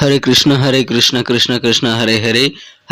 ஹரே கிருஷ்ண ஹரே கிருஷ்ண கிருஷ்ண கிருஷ்ண ஹரே ஹரே.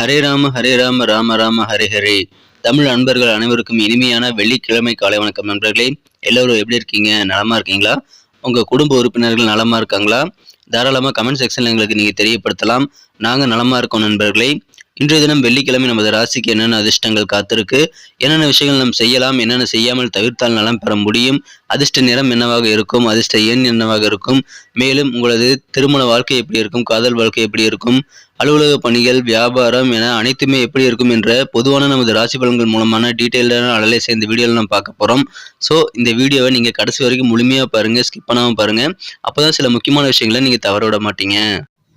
ஹரே ராம ஹரே ராம ராம ராம ஹரே ஹரே. தமிழ் அன்பர்கள் அனைவருக்கும் இனிமையான வெள்ளிக்கிழமை காலை வணக்கம் நண்பர்களே. எல்லோரும் எப்படி இருக்கீங்க? நலமா இருக்கீங்களா? உங்க குடும்ப உறுப்பினர்கள் நலமா இருக்காங்களா? தாராளமாக கமெண்ட் செக்ஷனில் எங்களுக்கு நீங்கள் தெரியப்படுத்தலாம். நாங்கள் நலமா இருக்கோம் நண்பர்களே. இன்றைய தினம் வெள்ளிக்கிழமை நமது ராசிக்கு என்னென்ன அதிர்ஷ்டங்கள் காத்திருக்கு என்னென்ன விஷயங்கள் நாம் செய்யலாம் என்னென்ன செய்யாமல் தவிர்த்தால் நலம் பெற முடியும் அதிர்ஷ்ட நிறம் என்னவாக இருக்கும் அதிர்ஷ்ட எண் என்னவாக இருக்கும் மேலும் உங்களது திருமண வாழ்க்கை எப்படி இருக்கும் காதல் வாழ்க்கை எப்படி இருக்கும் அலுவலக பணிகள் வியாபாரம் என அனைத்துமே எப்படி இருக்கும் என்ற பொதுவான நமது ராசி பலன்கள் மூலமான டீட்டெயிலான அனலைஸ் சேர்ந்த வீடியோவில் நம்ம பார்க்க போகிறோம் ஸோ இந்த வீடியோவை நீங்கள் கடைசி வரைக்கும் முழுமையாக பாருங்கள் ஸ்கிப் பண்ணாமல் பாருங்கள் அப்போ தான் சில முக்கியமான விஷயங்களை நீங்கள் தவற விட மாட்டீங்க.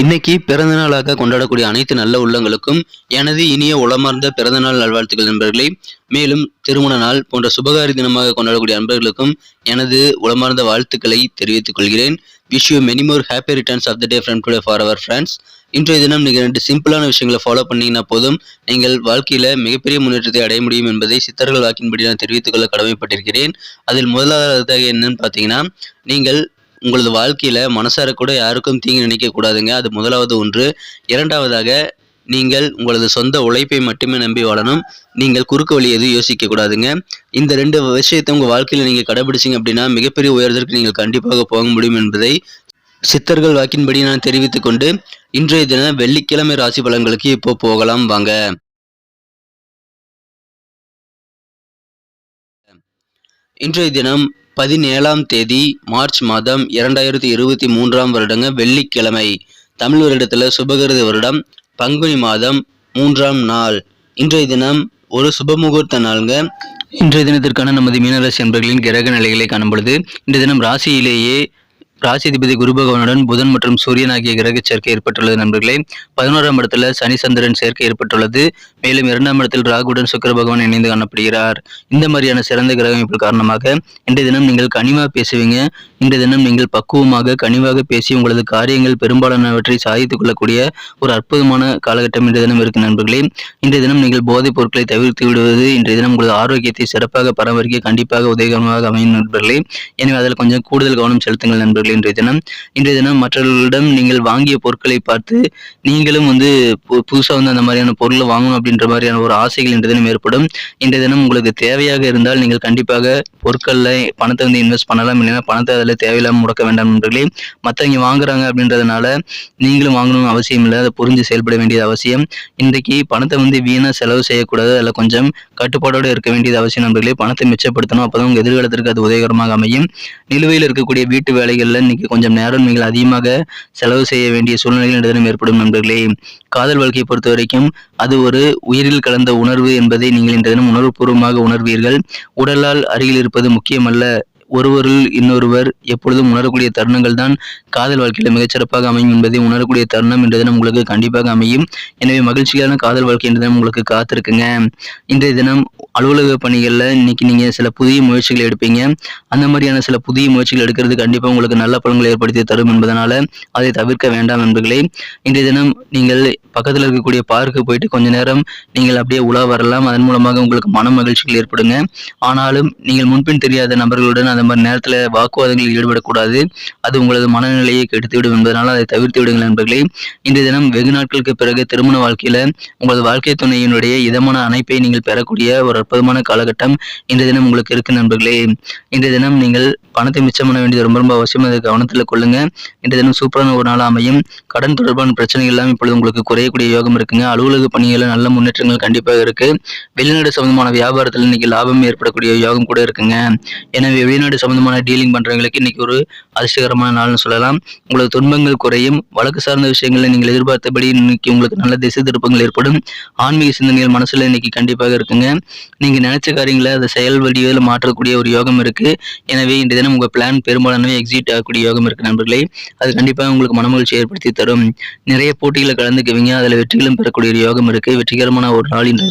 இன்னைக்கு பிறந்தநாளாக கொண்டாடக்கூடிய அனைத்து நல்ல உள்ளங்களுக்கும் எனது இனிய உளமார்ந்த பிறந்தநாள் நல்வாழ்த்துக்கள் நண்பர்களே. மேலும் திருமண நாள் போன்ற சுபகாரி தினமாக கொண்டாடக்கூடிய நண்பர்களுக்கும் எனது உளமார்ந்த வாழ்த்துக்களை தெரிவித்துக் கொள்கிறேன். Wish you many more happy returns of the day friend today for our friends இன்றைய தினம் நீங்கள் ரெண்டு சிம்பிளான விஷயங்களை ஃபாலோ பண்ணீங்கன்னா போதும். நீங்கள் வாழ்க்கையில் மிகப்பெரிய முன்னேற்றத்தை அடைய முடியும் என்பதை சித்தர்கள் வாக்கின்படி நான் தெரிவித்துக் கொள்ள கடமைப்பட்டிருக்கிறேன். அதில் முதலாவதாக என்னன்னு பார்த்தீங்கன்னா நீங்கள் உங்களது வாழ்க்கையில் மனசார கூட யாருக்கும் தீங்கு நினைக்கக்கூடாதுங்க அது முதலாவது ஒன்று. இரண்டாவதாக நீங்கள் உங்களது சொந்த உழைப்பை மட்டுமே நம்பி வாழணும். நீங்கள் குறுக்கு வழி எதுவும் யோசிக்க கூடாதுங்க. இந்த ரெண்டு விஷயத்தை உங்கள் வாழ்க்கையில் நீங்கள் கடைபிடிச்சிங்க அப்படின்னா மிகப்பெரிய உயரத்திற்கு நீங்கள் கண்டிப்பாக போக முடியும் என்பதை சித்தர்கள் வாக்கின்படி நான் தெரிவித்துக் கொண்டு இன்றைய தினம் வெள்ளிக்கிழமை ராசி பலன்களுக்கு இப்போ போகலாம். வாங்க. இன்றைய தினம் பதினேழாம் தேதி மார்ச் மாதம் இரண்டாயிரத்தி இருபத்தி மூன்றாம் வருடங்க வெள்ளிக்கிழமை. தமிழ் வருடத்தில் சுபகிருத வருடம் பங்குனி மாதம் மூன்றாம் நாள். இன்றைய தினம் ஒரு சுபமுகூர்த்த நாளுங்க. இன்றைய தினத்திற்கான நமது மீனராசி என்பர்களின் கிரக நிலைகளை காணும் பொழுது இன்றைய தினம் ராசியிலேயே ராசிதிபதி குரு பகவானுடன் புதன் மற்றும் சூரியன் ஆகிய கிரக சேர்க்கை ஏற்பட்டுள்ளது நண்பர்களே. பதினோராம் இடத்துல சனி சந்திரன் சேர்க்கை ஏற்பட்டுள்ளது. மேலும் இரண்டாம் இடத்தில் ராகுடன் சுக்கர பகவான் இணைந்து காணப்படுகிறார். இந்த மாதிரியான சிறந்த கிரக அமைப்பு காரணமாக இன்றைய தினம் நீங்கள் கனிமா பேசுவீங்க. இன்றைய தினம் நீங்கள் பக்குவமாக கனிவாக பேசி உங்களது காரியங்கள் பெரும்பாலானவற்றை சாதித்துக் கொள்ளக்கூடிய ஒரு அற்புதமான காலகட்டம் இன்றைய தினம் இருக்கு நண்பர்களே. இன்றைய தினம் நீங்கள் போதைப் பொருட்களை தவிர்த்து விடுவது இன்றைய தினம் உங்களது ஆரோக்கியத்தை சிறப்பாக பராமரிக்க கண்டிப்பாக உதவிகரமாக அமையும் நண்பர்களே. எனவே அதில் கொஞ்சம் கூடுதல் கவனம் செலுத்துங்கள் நண்பர்களே இன்றைய தினம். இன்றைய தினம் மற்றவர்களிடம் நீங்கள் வாங்கிய பொருட்களை பார்த்து நீங்களும் வந்து புதுசாக வந்து அந்த மாதிரியான பொருளை வாங்கணும் அப்படின்ற மாதிரியான ஒரு ஆசைகள் இன்றைய தினம் ஏற்படும். இன்றைய தினம் உங்களுக்கு தேவையாக இருந்தால் நீங்கள் கண்டிப்பாக பொருட்களில் பணத்தை வந்து இன்வெஸ்ட் பண்ணலாம் இல்லைன்னா பணத்தை அதில் தேவையில்லாமல் முடக்க வேண்டாம் நண்பர்களே. மற்றவங்க வாங்குறாங்க அப்படின்றதுனால நீங்களும் வாங்கணும்னு அவசியம் இல்லை. அதை புரிஞ்சு செயல்பட வேண்டியது அவசியம். இன்றைக்கு பணத்தை வந்து வீணாக செலவு செய்யக்கூடாது. அதில் கொஞ்சம் கட்டுப்பாடோடு இருக்க வேண்டியது அவசியம் நண்பர்களே. பணத்தை மிச்சப்படுத்தணும். அப்போ தான் உங்கள் எதிர்காலத்திற்கு அது உதவிகரமாக அமையும். நிலுவையில் இருக்கக்கூடிய வீட்டு வேலைகளில் இன்னைக்கு கொஞ்சம் நேரம் நீங்கள் அதிகமாக செலவு செய்ய வேண்டிய சூழ்நிலைகள் தினம் ஏற்படும் நண்பர்களே. காதல் வாழ்க்கையை பொறுத்த வரைக்கும் அது ஒரு உயிரில் கலந்த உணர்வு என்பதை நீங்கள் இன்றைய தினம் உணர்வுபூர்வமாக உணர்வீர்கள். உடலால் அருகில் இருப்பது முக்கியமல்ல. ஒருவரில் இன்னொருவர் எப்பொழுதும் உணரக்கூடிய தருணங்கள் தான் காதல் வாழ்க்கையில் மிகச்சிறப்பாக அமையும் என்பதை உணரக்கூடிய தருணம் என்ற தினம் உங்களுக்கு கண்டிப்பாக அமையும். எனவே மகிழ்ச்சியான காதல் வாழ்க்கை என்ற தினம் உங்களுக்கு காத்திருக்குங்க. இன்றைய தினம் அலுவலக பணிகளில் இன்னைக்கு நீங்கள் சில புதிய முயற்சிகள் எடுப்பீங்க. அந்த மாதிரியான சில புதிய முயற்சிகள் எடுக்கிறது கண்டிப்பாக உங்களுக்கு நல்ல பலன்களை ஏற்படுத்தி தரும் என்பதனால அதை தவிர்க்க வேண்டாம் என்பர்களே இன்றைய தினம் நீங்கள் பக்கத்தில் இருக்கக்கூடிய பார்க்கு போயிட்டு கொஞ்ச நேரம் நீங்கள் அப்படியே உலா வரலாம். அதன் மூலமாக உங்களுக்கு மன மகிழ்ச்சிகள் ஏற்படுங்க. ஆனாலும் நீங்கள் முன்பின் தெரியாத நபர்களுடன் அந்த மாதிரி நேரத்தில் வாக்குவாதங்களில் ஈடுபடக்கூடாது. அது உங்களது மனநிலையை கெடுத்துவிடும் என்பதனால் அதை தவிர்த்து விடுங்கள் நண்பர்களே. இந்த தினம் வெகு நாட்களுக்கு பிறகு திருமண வாழ்க்கையில் உங்களது வாழ்க்கை துணையினுடைய இதமான அணைப்பை நீங்கள் பெறக்கூடிய ஒரு அற்புதமான காலகட்டம் இந்த தினம் உங்களுக்கு இருக்கு நண்பர்களே. இந்த தினம் நீங்கள் பணத்தை மிச்சம் பண்ண வேண்டியது ரொம்ப ரொம்ப அவசியம். அதை கவனத்தில் கொள்ளுங்க. இந்த தினம் சூப்பரான ஒரு நாள் அமையும். கடன் தொடர்பான பிரச்சனைகள் எல்லாம் இப்பொழுது உங்களுக்கு குறையக்கூடிய யோகம் இருக்குங்க. அலுவலக பணிகளில் நல்ல முன்னேற்றங்கள் கண்டிப்பாக இருக்கு. வெளிநாடு சம்பந்தமான வியாபாரத்தில் இன்னைக்கு லாபம் ஏற்படக்கூடிய யோகம் கூட இருக்குங்க. எனவே வெளிநாடு சம்பந்தமான டீலிங் பண்ணுறவங்களுக்கு இன்னைக்கு ஒரு அதிர்ஷ்டகரமான நாள்னு சொல்லலாம். உங்களுக்கு துன்பங்கள் குறையும். வழக்கு சார்ந்த விஷயங்களில் நீங்கள் எதிர்பார்த்தபடி இன்னைக்கு உங்களுக்கு நல்ல திசை திருப்பங்கள் ஏற்படும். ஆன்மீக சிந்தனைகள் மனசில் இன்னைக்கு கண்டிப்பாக இருக்குங்க. நீங்கள் நினைச்ச காரியங்களை அதை செயல் வடிவில் மாற்றக்கூடிய ஒரு யோகம் இருக்கு. எனவே இன்றைய தினம் உங்கள் பிளான் பெரும்பாலானவே எக்ஸிட் ஆகக்கூடிய யோகம் இருக்கு நண்பர்களே. அது கண்டிப்பாக உங்களுக்கு மனமகிழ்ச்சி ஏற்படுத்தி தரும். நிறைய போட்டிகளை கலந்துக்குவீங்க. அதில் வெற்றிகளும் பெறக்கூடிய ஒரு யோகம் இருக்குது வெற்றிகரமான ஒரு நாள் இன்றைய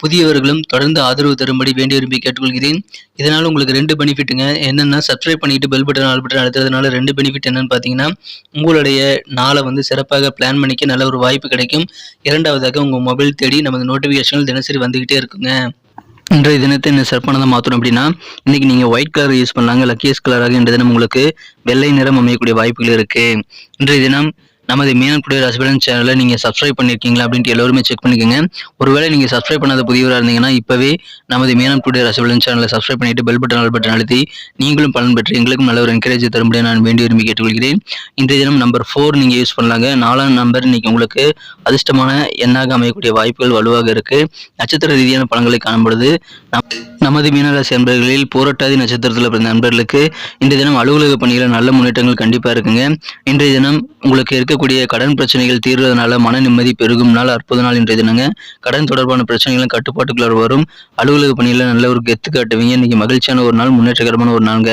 புதியவர்களும் தொடர்ந்து ஆதரவு தரும்படி வேண்டி விரும்பி கேட்டுக்கொள்கிறேன். இதனால் உங்களுக்கு ரெண்டு பெனிஃபிட்டுங்க. என்னென்னா சப்ஸ்கிரைப் பண்ணிட்டு பெல் பட்டன் ஆல் பட்டன் அழுத்துறதுனால ரெண்டு பெனிஃபிட் என்னன்னு பார்த்தீங்கன்னா உங்களுடைய நாளை வந்து சிறப்பாக பிளான் பண்ணிக்க நல்ல ஒரு வாய்ப்பு கிடைக்கும். இரண்டாவதாக உங்கள் மொபைல் தேடி நமது நோட்டிஃபிகேஷன்கள் தினசரி வந்துக்கிட்டே இருக்குங்க. இன்றைய தினத்தை என்ன சிறப்பானதாக மாற்றணும் அப்படின்னா இன்னைக்கு நீங்கள் ஒயிட் கலர் யூஸ் பண்ணாங்க லக்கியஸ் கலராக இன்றைய தினம் உங்களுக்கு வெள்ளை நிறம் அமையக்கூடிய வாய்ப்புகள் இருக்குது இன்றைய தினம் நமது மீனக்குடிய ரசிபலன் சேனலை நீங்கள் சப்ஸ்கிரைப் பண்ணியிருக்கீங்களா அப்படின்ட்டு எல்லோருமே செக் பண்ணிக்கோங்க. ஒருவேளை நீங்கள் சப்ஸ்கிரைப் பண்ணாத புதியவராக இருந்தீங்கன்னா இப்போவே நமது மீனக்குடிய ரசிபலன் சேனலை சப்ஸ்கிரைப் பண்ணிட்டு பெல் பட்டன் ஆல் பட்டன் அழுத்தி நீங்களும் பலன் பெற்று எங்களுக்கும் நல்ல ஒரு என்கரேஜ் தரும்படியாக நான் வேண்டி விரும்பி கேட்டுக்கொள்கிறேன். இன்றைய தினம் நம்பர் ஃபோர் நீங்கள் யூஸ் பண்ணலாங்க. நாலாம் நம்பர் இன்னைக்கு உங்களுக்கு அதிர்ஷ்டமான எண்ணாக அமையக்கூடிய வாய்ப்புகள் வலுவாக இருக்கு. நட்சத்திர ரீதியான பலன்களை காணப்படுது. நமது மீனராசி நண்பர்களில் போராட்டாதி நட்சத்திரத்தில் பிறந்த நண்பர்களுக்கு இன்றைய தினம் அலுவலக பணிகளில் நல்ல முன்னேற்றங்கள் கண்டிப்பாக இருக்குங்க. இன்றைய தினம் உங்களுக்கு இருக்க இருக்கக்கூடிய கடன் பிரச்சனைகள் தீர்றதுனால மன நிம்மதி பெருகும். நாள் அற்புத நாள் இன்றைய தினங்க. கடன் தொடர்பான பிரச்சனைகளும் கட்டுப்பாட்டுக்குள்ள வரும். அலுவலக பணியில் நல்ல ஒரு கெத்து காட்டுவீங்க. இன்னைக்கு மகிழ்ச்சியான ஒரு நாள் முன்னேற்றகரமான ஒரு நாளுங்க.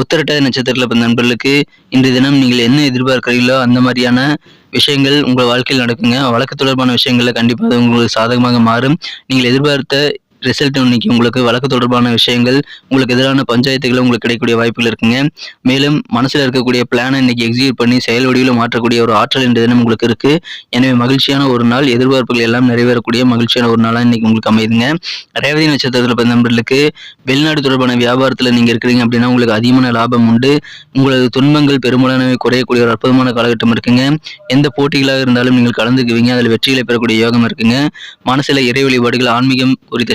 உத்தரட்டாதி நட்சத்திரத்தில் பிறந்த நண்பர்களுக்கு இன்றைய தினம் நீங்கள் என்ன எதிர்பார்க்கிறீங்களோ அந்த மாதிரியான விஷயங்கள் உங்கள் வாழ்க்கையில் நடக்குங்க. வழக்கு தொடர்பான விஷயங்கள்ல கண்டிப்பாக உங்களுக்கு சாதகமாக மாறும். நீங்கள் எதிர்பார்த்த ரிசல்ட் இன்னைக்கு உங்களுக்கு வழக்கு தொடர்பான விஷயங்கள் உங்களுக்கு எதிரான பஞ்சாயத்துகளும் உங்களுக்கு கிடைக்கக்கூடிய வாய்ப்புகள் இருக்குங்க. மேலும் மனசில் இருக்கக்கூடிய பிளானை இன்னைக்கு எக்ஸிக்யூட் பண்ணி செயல் வடிவில் மாற்றக்கூடிய ஒரு ஆற்றல் என்ற தினம் உங்களுக்கு இருக்கு. எனவே மகிழ்ச்சியான ஒரு நாள் எதிர்பார்ப்புகள் எல்லாம் நிறைவேறக்கூடிய மகிழ்ச்சியான ஒரு நாளாக இன்னைக்கு உங்களுக்கு அமையுதுங்க. ரேவதி நட்சத்திரத்தில் பிறந்த நண்பர்களுக்கு வெளிநாடு தொடர்பான வியாபாரத்தில் நீங்கள் இருக்கிறீங்க அப்படின்னா உங்களுக்கு அதிகமான லாபம் உண்டு. உங்களது துன்பங்கள் பெரும்பாலானவை குறையக்கூடிய ஒரு அற்புதமான காலகட்டம் இருக்குங்க. எந்த போட்டிகளாக இருந்தாலும் நீங்கள் கலந்துக்குவீங்க. அதில் வெற்றிகளை பெறக்கூடிய யோகம் இருக்குங்க. மனசில் இறை வழிபாடுகள் ஆன்மீகம் குறித்த